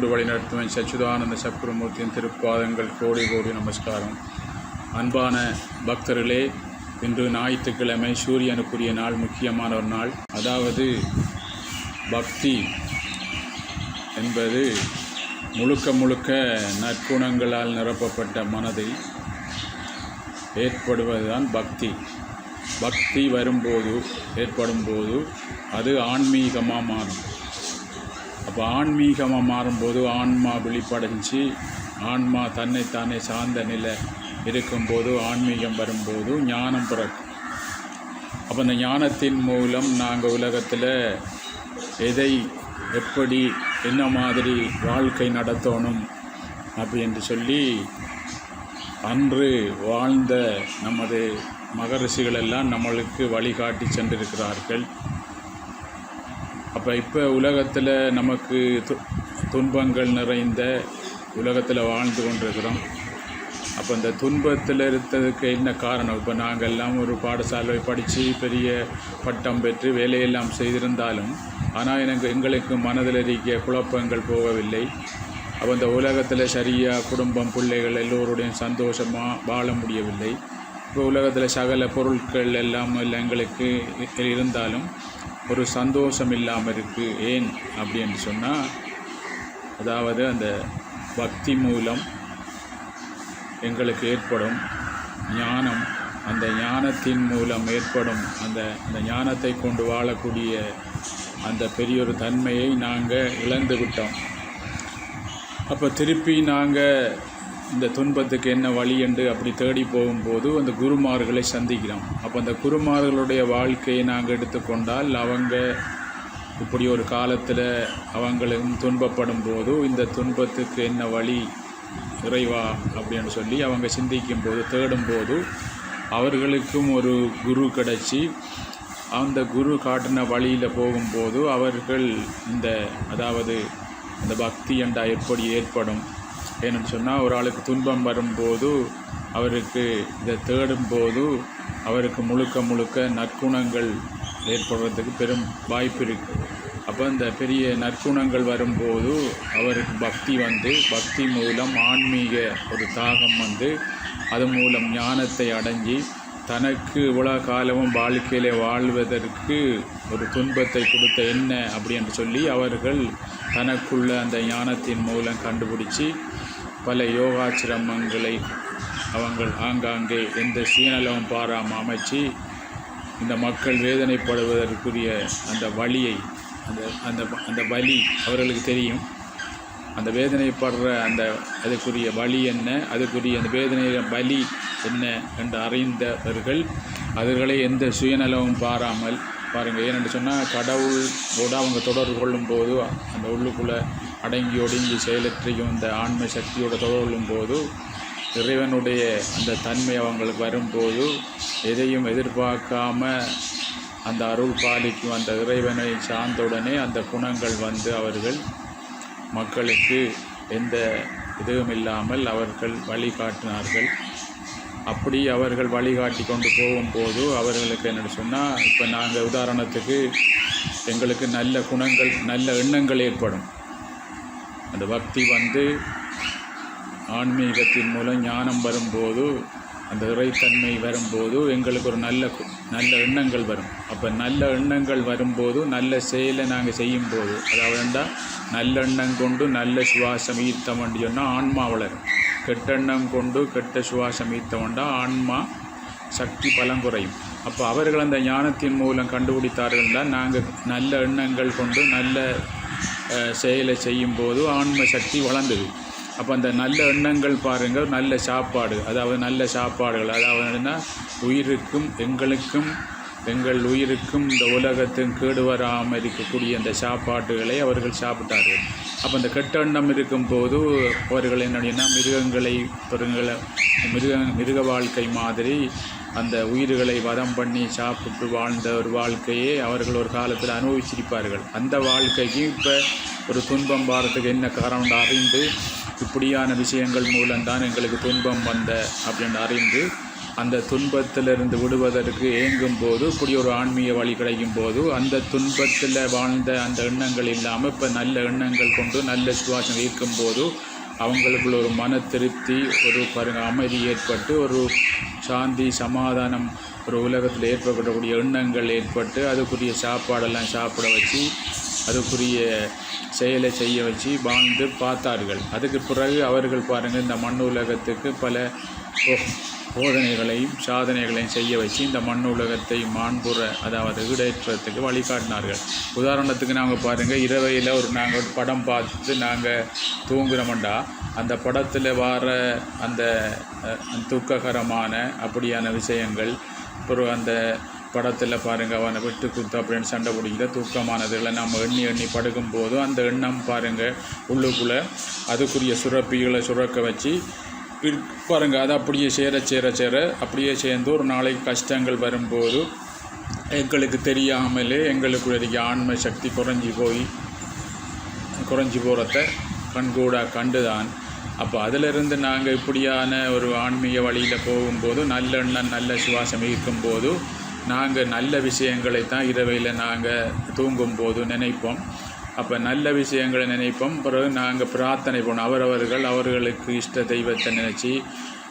கொண்டு ஆட்கொண்டு வழிநடத்துவன் சச்சுதானந்த சக்கரமூர்த்தியின் திருப்பாதங்கள் கோடி கோடி நமஸ்காரம். அன்பான பக்தர்களே இன்று ஞாயிற்றுக்கிழமை சூரியனுக்குரிய நாள் முக்கியமான ஒரு நாள். அதாவது பக்தி என்பது முழுக்க முழுக்க நற்குணங்களால் நிரப்பப்பட்ட மனதில் ஏற்படுவதுதான் பக்தி. பக்தி வரும்போது ஏற்படும்போது அது ஆன்மீகமாக மாறும். அப்போ ஆன்மீகமாக மாறும்போது ஆன்மா வெளிப்படைஞ்சி ஆன்மா தன்னைத்தானே சார்ந்த நிலை இருக்கும்போது ஆன்மீகம் வரும்போது ஞானம் பிறக்கும். அப்போ அந்த ஞானத்தின் மூலம் நாங்கள் உலகத்தில் எதை எப்படி என்ன மாதிரி வாழ்க்கை நடத்தணும் அப்படி என்று சொல்லி அன்று வாழ்ந்த நமது மகரிஷிகளெல்லாம் நம்மளுக்கு வழிகாட்டி சென்றிருக்கிறார்கள். அப்போ இப்போ உலகத்தில் நமக்கு து துன்பங்கள் நிறைந்த உலகத்தில் வாழ்ந்து கொண்டிருக்கிறோம். அப்போ இந்த துன்பத்தில் இருந்ததுக்கு என்ன காரணம்? இப்போ நாங்கள் எல்லாம் ஒரு பாடசாலை படித்து பெரிய பட்டம் பெற்று வேலையெல்லாம் செய்திருந்தாலும் ஆனால் எனக்கு எங்களுக்கு மனதில் இருக்க குழப்பங்கள் போகவில்லை. அப்போ இந்த உலகத்தில் சரியாக குடும்பம் பிள்ளைகள் எல்லோருடையும் சந்தோஷமாக வாழ முடியவில்லை. இப்போ உலகத்தில் சகல பொருட்கள் எல்லாம் எங்களுக்கு இருந்தாலும் ஒரு சந்தோஷம் இல்லாமல் இருக்குது ஏன் அப்படின்னு சொன்னால் அதாவது அந்த பக்தி மூலம் எங்களுக்கு ஏற்படும் ஞானம் அந்த ஞானத்தின் மூலம் ஏற்படும் அந்த அந்த ஞானத்தை கொண்டு வாழக்கூடிய அந்த பெரியொரு தன்மையை நாங்கள் இழந்து விட்டோம் அப்போ திருப்பி நாங்கள் இந்த துன்பத்துக்கு என்ன வழி என்று அப்படி தேடி போகும்போது அந்த குருமார்களை சந்திக்கிறோம். அப்போ அந்த குருமார்களுடைய வாழ்க்கையை நாங்கள் எடுத்துக்கொண்டால் அவங்க இப்படி ஒரு காலத்தில் அவங்களும் துன்பப்படும் போது இந்த துன்பத்துக்கு என்ன வழி இறைவா அப்படின்னு சொல்லி அவங்க சிந்திக்கும் போது தேடும்போது அவர்களுக்கும் ஒரு குரு கிடச்சி அந்த குரு காட்டின வழியில் போகும்போது அவர்கள் இந்த அதாவது இந்த பக்தி என்றா எப்படி ஏற்படும்? ஏன்னு சொன்னால் ஒரு ஆளுக்கு துன்பம் வரும்போது அவருக்கு இதை தேடும்போது அவருக்கு முழுக்க முழுக்க நற்குணங்கள் ஏற்படுறதுக்கு பெரும் வாய்ப்பு இருக்குது அப்போ இந்த பெரிய நற்குணங்கள் வரும்போது அவருக்கு பக்தி வந்து பக்தி மூலம் ஆன்மீக ஒரு தாகம் வந்து அது மூலம் ஞானத்தை அடைஞ்சி தனக்கு இவ்வளோ காலமும் வாழ்க்கையில் வாழ்வதற்கு ஒரு துன்பத்தை கொடுத்த என்ன அப்படின்னு சொல்லி அவர்கள் தனக்குள்ள அந்த ஞானத்தின் மூலம் கண்டுபிடிச்சி பல யோகாச்சிரமங்களை அவங்கள் ஆங்காங்கே எந்த சீனலவும் பாராமல் அமைச்சு இந்த மக்கள் வேதனைப்படுவதற்குரிய அந்த வழியை அந்த அந்த அந்த வலி அவர்களுக்கு தெரியும். அந்த வேதனைப்படுற அந்த அதுக்குரிய வழி என்ன? அதுக்குரிய அந்த வேதனைய வலி என்ன என்று அறிந்தவர்கள் அவர்களை எந்த சுயநலமும் பாராமல் பாருங்கள் ஏனென்று சொன்னால் கடவுளோடு அவங்க தொடர்பு கொள்ளும்போது அந்த உள்ளுக்குள்ளே அடங்கி ஒடுங்கி செயலற்றையும் இந்த ஆன்ம சக்தியோடு தொடரும் போது இறைவனுடைய அந்த தன்மை அவங்களுக்கு வரும்போது எதையும் எதிர்பார்க்காம அந்த அருள் பாலிக்கும் அந்த இறைவனை சார்ந்தவுடனே அந்த குணங்கள் வந்து அவர்கள் மக்களுக்கு எந்த இதுவும் இல்லாமல் அவர்கள் வழிகாட்டினார்கள். அப்படி அவர்கள் வழிகாட்டி கொண்டு போகும்போது அவர்களுக்கு என்ன சொன்னால் இப்போ நாங்கள் உதாரணத்துக்கு எங்களுக்கு நல்ல குணங்கள் நல்ல எண்ணங்கள் ஏற்படும். அந்த பக்தி வந்து ஆன்மீகத்தின் மூலம் ஞானம் வரும்போது அந்த இறைத்தன்மை வரும்போது எங்களுக்கு ஒரு நல்ல நல்ல எண்ணங்கள் வரும். அப்போ நல்ல எண்ணங்கள் வரும்போது நல்ல செயலை நாங்கள் செய்யும்போது அதாவது நல்ல எண்ணம் கொண்டு நல்ல சுவாசம் ஈர்த்தம் சொன்னால் ஆன்மா வளரும். கெட்டெண்ணம் கொண்டு கெட்ட சுவாசம் ஈர்த்தவண்டா ஆன்மா சக்தி பலம் குறையும். அப்போ அவர்கள் அந்த ஞானத்தின் மூலம் கண்டுபிடித்தார்கள் தான் நாங்கள் நல்ல எண்ணங்கள் கொண்டு நல்ல செயலை செய்யும்போது ஆன்ம சக்தி வளர்ந்தது. அப்போ அந்த நல்ல எண்ணங்கள் பாருங்கள் நல்ல சாப்பாடு. அதாவது நல்ல சாப்பாடுகள். அதாவதுன்னா உயிருக்கும் எங்களுக்கும் எங்கள் உயிருக்கும் இந்த உலகத்தும் கேடு வராமல் இருக்கக்கூடிய அந்த சாப்பாடுகளை அவர்கள் சாப்பிட்டார்கள். அப்போ அந்த கெட்டெண்ணம் இருக்கும்போது அவர்கள் என்னன்னா மிருகங்களை பெருங்களை மிருக மிருக வாழ்க்கை மாதிரி அந்த உயிர்களை வதம் பண்ணி சாப்பிட்டு வாழ்ந்த ஒரு வாழ்க்கையை அவர்கள் ஒரு காலத்தில் அனுபவிச்சிருப்பார்கள். அந்த வாழ்க்கைக்கு இப்போ ஒரு துன்பம் வாரத்துக்கு என்ன காரணம் அறிந்து இப்படியான விஷயங்கள் மூலம்தான் எங்களுக்கு துன்பம் வந்த அப்படின்னு அறிந்து அந்த துன்பத்திலிருந்து விடுவதற்கு ஏங்கும் போது இப்படி ஒரு ஆன்மீக வழி கிடைக்கும் போது அந்த துன்பத்தில் வாழ்ந்த அந்த எண்ணங்கள் இல்லாமல் இப்போ நல்ல எண்ணங்கள் கொண்டு நல்ல சுவாசம் இருக்கும் போது அவங்களுக்குள்ள ஒரு மன திருப்தி ஒரு பாருங்கள் அமைதி ஏற்பட்டு ஒரு சாந்தி சமாதானம் ஒரு உலகத்தில் ஏற்படக்கூடிய எண்ணங்கள் ஏற்பட்டு அதுக்குரிய சாப்பாடெல்லாம் சாப்பிட வச்சு அதுக்குரிய செயலை செய்ய வச்சு வாழ்ந்து பார்த்தார்கள். அதுக்கு பிறகு அவர்கள் பாருங்கள் இந்த மண் உலகத்துக்கு பல போதனைகளையும் சாதனைகளையும் செய்ய வச்சு இந்த மண் உலகத்தை மாண்புற அதாவது ஈடேற்றத்துக்கு வழிகாட்டினார்கள். உதாரணத்துக்கு நாங்கள் பாருங்கள் இரவையில் ஒரு நாங்கள் ஒரு படம் பார்த்து நாங்கள் தூங்குறோம்டா அந்த படத்தில் வர அந்த துக்ககரமான அப்படியான விஷயங்கள் அப்புறம் அந்த படத்தில் பாருங்கள் அவனை விட்டு குத்து அப்படின்னு சண்டை பிடிக்கிற தூக்கமானதுகளை நம்ம எண்ணி எண்ணி படுக்கும்போதும் அந்த எண்ணம் பாருங்கள் உள்ளுக்குள்ளே அதுக்குரிய சுரப்பிகளை சுரக்க வச்சு இரு- பாருங்க அது அப்படியே சேர சேர சேர அப்படியே சேர்ந்து ஒரு நாளைக்கு கஷ்டங்கள் வரும்போது எங்களுக்கு தெரியாமலே எங்களுக்கு ஆண்மை சக்தி குறைஞ்சி போய் குறைஞ்சி போகிறத கண்கூடாக கண்டுதான். அப்போ அதிலிருந்து நாங்கள் இப்படியான ஒரு ஆன்மீக வழியில் போகும்போது நல்லெண்ணம் நல்ல சுவாசம் இருக்கும்போது நாங்கள் நல்ல விஷயங்களை தான் இரவையில் நாங்கள் தூங்கும்போது நினைப்போம். அப்போ நல்ல விஷயங்களை நினைப்போம். பிறகு நாங்கள் பிரார்த்தனை போனோம் அவரவர்கள் அவர்களுக்கு இஷ்ட தெய்வத்தை நினச்சி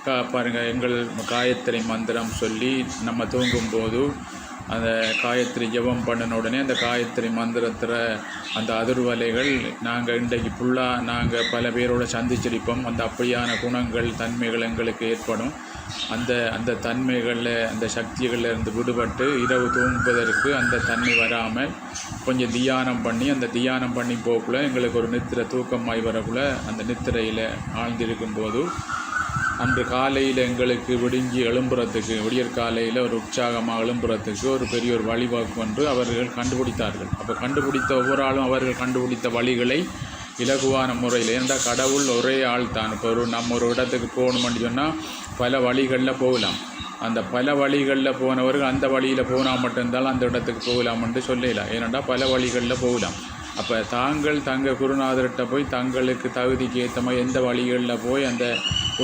கா பாருங்கள் எங்கள் காயத்ரி மந்திரம் சொல்லி நம்ம தூங்கும்போது அந்த காயத்ரி ஜெபம் பண்ணின உடனே அந்த காயத்ரி மந்திரத்தில் அந்த அதிர்வலைகள் நாங்கள் இன்றைக்கு ஃபுல்லாக நாங்கள் பல பேரோட சந்திச்சிருப்போம். அந்த அப்படியான குணங்கள் தன்மைகள் எங்களுக்கு ஏற்படும். அந்த அந்த தன்மைகளில் அந்த சக்திகளில் இருந்து விடுபட்டு இரவு தூங்குவதற்கு அந்த தன்மை வராமல் கொஞ்சம் தியானம் பண்ணி அந்த தியானம் பண்ணி போக்குள்ள எங்களுக்கு ஒரு நித்திரை தூக்கமாய் வரக்குள்ள அந்த நித்திரையில் ஆழ்ந்திருக்கும் போது அன்று காலையில் எங்களுக்கு விடுங்கி எழும்புறத்துக்கு விடியற் காலையில் ஒரு உற்சாகமாக எழும்புறத்துக்கு ஒரு பெரிய ஒரு வழிவாக்கு என்று அவர்கள் கண்டுபிடித்தார்கள். அப்போ கண்டுபிடித்த ஒவ்வொரு ஆளும் அவர்கள் கண்டுபிடித்த வழிகளை இலகுவான முறையில். ஏன்டா கடவுள் ஒரே ஆள் தான். இப்போ ஒரு நம்ம ஒரு இடத்துக்கு போகணும்னு சொன்னால் பல வழிகளில் போகலாம். அந்த பல வழிகளில் போனவர்கள் அந்த வழியில் போனால் மட்டும்தான் அந்த இடத்துக்கு போகலாம்னு சொல்லலாம் ஏனெண்டா பல வழிகளில் போகலாம். அப்போ தாங்கள் தங்கள் குருநாதர்கிட்ட போய் தங்களுக்கு தகுதிக்கு ஏற்ற மாதிரி எந்த வழிகளில் போய் அந்த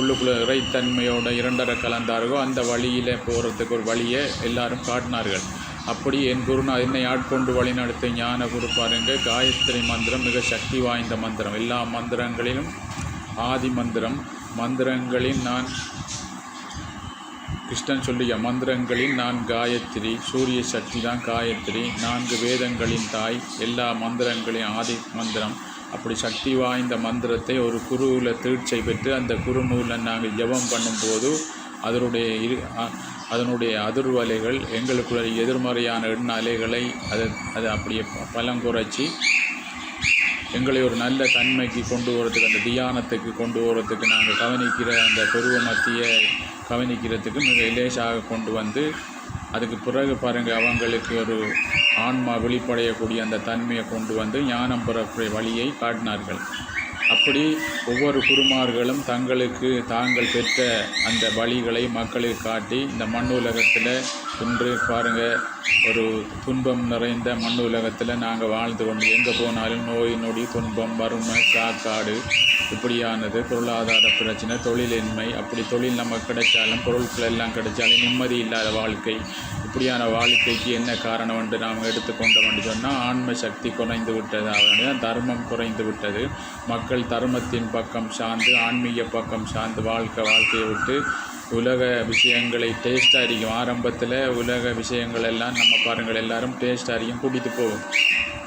உள்ளுக்குள்ள இறைத்தன்மையோட இரண்டரை கலந்தார்களோ அந்த வழியில் போகிறதுக்கு ஒரு வழியை எல்லாரும் காட்டினார்கள். அப்படி என் குருநாத் என்னை ஆட்கொண்டு வழிநடத்த ஞான குரு பாருங்க காயத்ரி மந்திரம் மிக சக்தி வாய்ந்த மந்திரம். எல்லா மந்திரங்களிலும் ஆதி மந்திரம். மந்திரங்களில் நான் கிருஷ்ணன் சொல்லிய மந்திரங்களில் நான் காயத்ரி சூரிய சக்தி தான் காயத்ரி. நான்கு வேதங்களின் தாய் எல்லா மந்திரங்களின் ஆதி மந்திரம். அப்படி சக்தி வாய்ந்த மந்திரத்தை ஒரு குருவில் தீட்சை பெற்று அந்த குருநூலில் நாங்கள் ஜபம் பண்ணும்போது அதனுடைய இரு அதனுடைய அதிர்வலைகள் எங்களுக்குள்ள எதிர்மறையான எண்ண அலைகளை அதை அதை அப்படியே ப- பலம் குறைச்சி எங்களை ஒரு நல்ல தன்மைக்கு கொண்டு போகிறதுக்கு அந்த தியானத்துக்கு கொண்டு போகிறதுக்கு நாங்கள் கவனிக்கிற அந்த பருவ மத்திய கவனிக்கிறதுக்கு மிக இலேசாக கொண்டு வந்து அதுக்கு பிறகு பாருங்கள் அவங்களுக்கு ஒரு ஆன்மா வெளிப்படையக்கூடிய அந்த தன்மையை கொண்டு வந்து ஞானம் பெறக்கூடிய வழியை காட்டினார்கள். அப்படி ஒவ்வொரு குருமார்களும் தங்களுக்கு தாங்கள் பெற்ற அந்த வழிகளை மக்களுக்கு காட்டி இந்த மண் உலகத்தில் இன்று பாருங்கள் ஒரு துன்பம் நிறைந்த மண் உலகத்தில் நாங்கள் வாழ்ந்து கொண்டு எங்கே போனாலும் நோய் நொடி துன்பம் வறுமை சாக்காடு இப்படியானது பொருளாதார பிரச்சனை தொழிலின்மை அப்படி தொழில் நமக்கு கிடைச்சாலும் பொருட்கள் எல்லாம் கிடைச்சாலும் நிம்மதி இல்லாத வாழ்க்கை. அப்படியான வாழ்க்கைக்கு என்ன காரணம் என்று நாம் எடுத்துக்கொண்டோம் என்று சொன்னால் ஆன்ம சக்தி குறைந்து விட்டது. அதனுடைய தர்மம் குறைந்து விட்டது. மக்கள் தர்மத்தின் பக்கம் சார்ந்து ஆன்மீக பக்கம் சார்ந்து வாழ்க்கை வாழ்க்கையை விட்டு உலக விஷயங்களை டேஸ்ட் அறியும் ஆரம்பத்தில் உலக விஷயங்கள் எல்லாம் நம்ம பாருங்கள் எல்லாரும் டேஸ்ட் அறியும் குடித்து போகும்.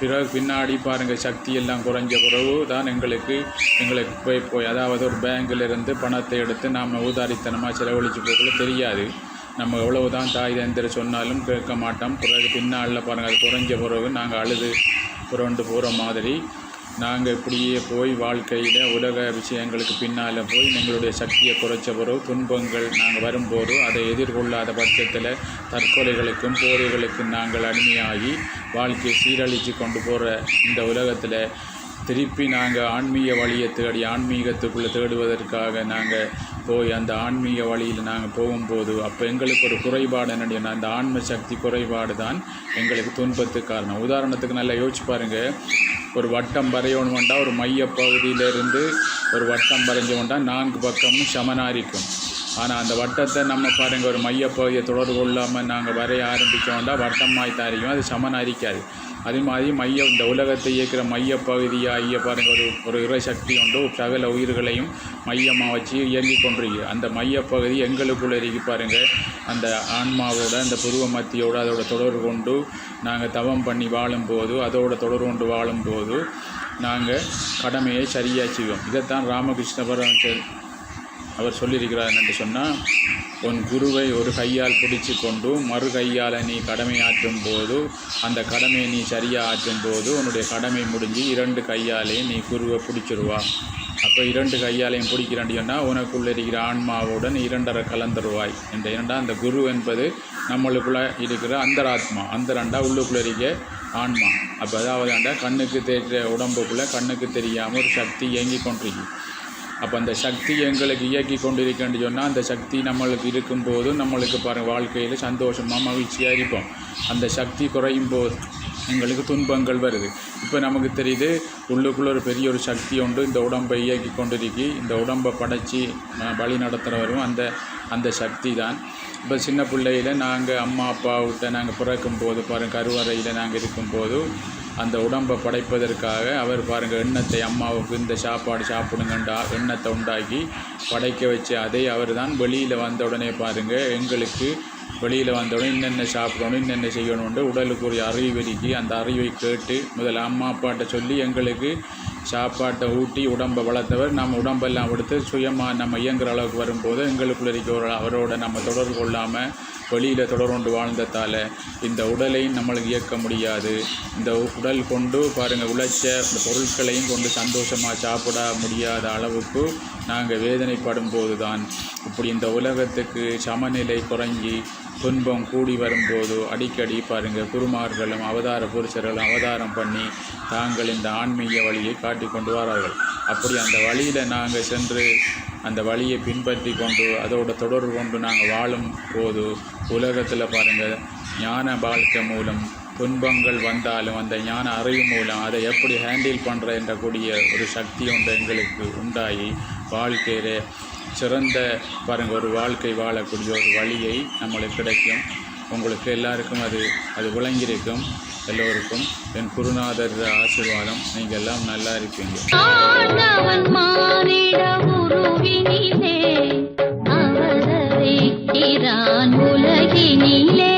பிறகு பின்னாடி பாருங்கள் சக்தி எல்லாம் குறைஞ்ச பிறகு தான் எங்களுக்கு எங்களுக்கு போய் போய் அதாவது ஒரு பேங்க்ல இருந்து பணத்தை எடுத்து நாம் ஊதாரித்தனமாக செலவழித்து போகல தெரியாது. நம்ம எவ்வளவு தான் தாய் தந்திர சொன்னாலும் கேட்க மாட்டோம். பிறகு பின்னால் பாருங்கள் அது குறைஞ்ச பிறகு நாங்கள் அழுது புரண்டு போகிற மாதிரி. நாங்கள் இப்படியே போய் வாழ்க்கையில் உலக விஷயங்களுக்கு பின்னால் போய் எங்களுடைய சக்தியை குறைச்ச பிறகு துன்பங்கள் நாங்கள் வரும்போது அதை எதிர்கொள்ளாத பட்சத்தில் தற்கொலைகளுக்கும் போதைகளுக்கும் நாங்கள் அடிமையாகி வாழ்க்கையை சீரழித்து கொண்டு போகிற இந்த உலகத்தில் திருப்பி நாங்கள் ஆன்மீக வழியை தேடி ஆன்மீகத்துக்குள்ளே தேடுவதற்காக நாங்கள் போய் அந்த ஆன்மீக வழியில் நாங்கள் போகும்போது அப்போ எங்களுக்கு ஒரு குறைபாடு என்னுடைய அந்த ஆன்ம சக்தி குறைபாடு தான் எங்களுக்கு துன்பத்துக்கு காரணம். உதாரணத்துக்கு நல்லா யோசிச்சு பாருங்கள் ஒரு வட்டம் வரையணுமெண்டா ஒரு மைய பகுதியிலிருந்து ஒரு வட்டம் வரைஞ்சோம்னா நான்கு பக்கமும் சமனாரிக்கும் ஆனால் அந்த வட்டத்தை நம்ம பாருங்கள் ஒரு மையப்பகுதியை தொடர்பு கொள்ளாமல் நாங்கள் வரைய ஆரம்பித்தோம்னா வட்டமாய் தாரிக்கும் அது சமனாரிக்காது அதே மாதிரி மைய இந்த உலகத்தை இயக்கிற மையப்பகுதியாகிய பாருங்கள் ஒரு ஒரு இறைசக்தி உண்டு. சகல உயிர்களையும் மையமாக வச்சு இயங்கி கொண்டிருக்கு. அந்த மையப்பகுதி எங்களுக்குள்ளே இருக்கு பாருங்கள் அந்த ஆன்மாவோட அந்த புருவ மத்தியோட அதோட தொடர்பு கொண்டு நாங்கள் தவம் பண்ணி வாழும்போது அதோட தொடர்பு கொண்டு வாழும்போது நாங்கள் கடமையை சரியாக செய்வோம். இதைத்தான் ராமகிருஷ்ண பரமஹம்சர் அவர் சொல்லியிருக்கிறார் என்று சொன்னால் உன் குருவை ஒரு கையால் பிடிச்சு கொண்டு மறு கையால் நீ கடமை ஆற்றும் போது அந்த கடமையை நீ சரியாக ஆற்றும் போது உன்னுடைய கடமை முடிஞ்சு இரண்டு கையாலேயும் நீ குருவை பிடிச்சிருவா. அப்போ இரண்டு கையாலையும் பிடிக்கிறான்னு சொன்னால் உனக்குள்ள இருக்கிற ஆன்மாவுடன் இரண்டரை கலந்துருவாய். இந்த இரண்டா அந்த குரு என்பது நம்மளுக்குள்ளே இருக்கிற அந்தராத்மா அந்தரண்டா உள்ளுக்குள்ளே இருக்க ஆன்மா. அப்போ அதாவது ஆண்டா கண்ணுக்கு தெரிய உடம்புக்குள்ளே கண்ணுக்கு தெரியாமல் ஒரு சக்தி இயங்கி கொண்டிருக்கு. அப்போ அந்த சக்தி எங்களுக்கு இயக்கி கொண்டிருக்கேன்னு சொன்னால் அந்த சக்தி நம்மளுக்கு இருக்கும்போது நம்மளுக்கு பாருங்க வாழ்க்கையில் சந்தோஷமாக மகிழ்ச்சியாக இருப்போம். அந்த சக்தி குறையும் போது எங்களுக்கு துன்பங்கள் வருது. இப்போ நமக்கு தெரியுது உள்ளுக்குள்ளே ஒரு பெரிய ஒரு சக்தி உண்டு. இந்த உடம்பை இயக்கி கொண்டிருக்கி. இந்த உடம்பை படைச்சி வழி நடத்துகிறவரும் அந்த அந்த சக்தி தான். இப்போ சின்ன பிள்ளையில் நாங்கள் அம்மா அப்பாவிட்ட நாங்கள் பிறக்கும் போது பாருங்கள் கருவறையில் நாங்கள் இருக்கும்போது அந்த உடம்பை படைப்பதற்காக அவர் பாருங்கள் எண்ணத்தை அம்மாவுக்கு இந்த சாப்பாடு சாப்பிடுங்கண்டா எண்ணத்தை உண்டாக்கி படைக்க வச்சு அதை அவர் தான் வெளியில் வந்த உடனே பாருங்கள் எங்களுக்கு வெளியில் வந்தவுடனே இன்னென்ன சாப்பிடணும் இன்னென்ன செய்யணும்னு உடலுக்குரிய அறிவு அறிவறிக்கி அந்த அறிவை கேட்டு முதல்ல அம்மா அப்பாட்ட சொல்லி எங்களுக்கு சாப்பாட்டை ஊட்டி உடம்பை வளர்த்தவர். நம்ம உடம்பெல்லாம் எடுத்து சுயமாக நம்ம இயங்குற அளவுக்கு வரும்போது எங்களுக்குள்ள இருக்கிற ஒரு அவரோட நம்ம தொடர்பு கொள்ளாமல் வெளியில் தொடர்ந்து வாழ்ந்ததால் இந்த உடலை நம்மளுக்கு இயக்க முடியாது. இந்த உடல் கொண்டு பாருங்கள் உழைச்ச இந்த பொருட்களையும் கொண்டு சந்தோஷமாக சாப்பிட முடியாத அளவுக்கு நாங்கள் வேதனைப்படும் போது தான் இப்படி இந்த உலகத்துக்கு சமநிலை குறைஞ்சி துன்பம் கூடி வரும்போது அடிக்கடி பாருங்கள் குருமார்களும் அவதார புருஷர்களும் அவதாரம் பண்ணி தாங்கள் இந்த ஆன்மீக வழியை காட்டி கொண்டு வரார்கள். அப்படி அந்த வழியில் நாங்கள் சென்று அந்த வழியை பின்பற்றி கொண்டு அதோட தொடர்பு கொண்டு நாங்கள் வாழும் போது உலகத்தில் பாருங்கள் ஞான வாழ்க்கை மூலம் துன்பங்கள் வந்தாலும் அந்த ஞான அறிவு மூலம் அதை எப்படி ஹேண்டில் பண்ணுற என்ற கூடிய ஒரு சக்தி ஒன்று எங்களுக்கு உண்டாகி வாழ்க்கையிலே சிறந்த பாருங்கள் ஒரு வாழ்க்கை வாழக்கூடிய ஒரு வழியை நம்மளுக்கு கிடைக்கும். உங்களுக்கு எல்லாருக்கும் அது அது விளங்கியிருக்கும் எல்லோருக்கும். என் குருநாதர் ஆசீர்வாதம். நீங்கள் எல்லாம் நல்லா இருப்பீங்க. உலகினிலே.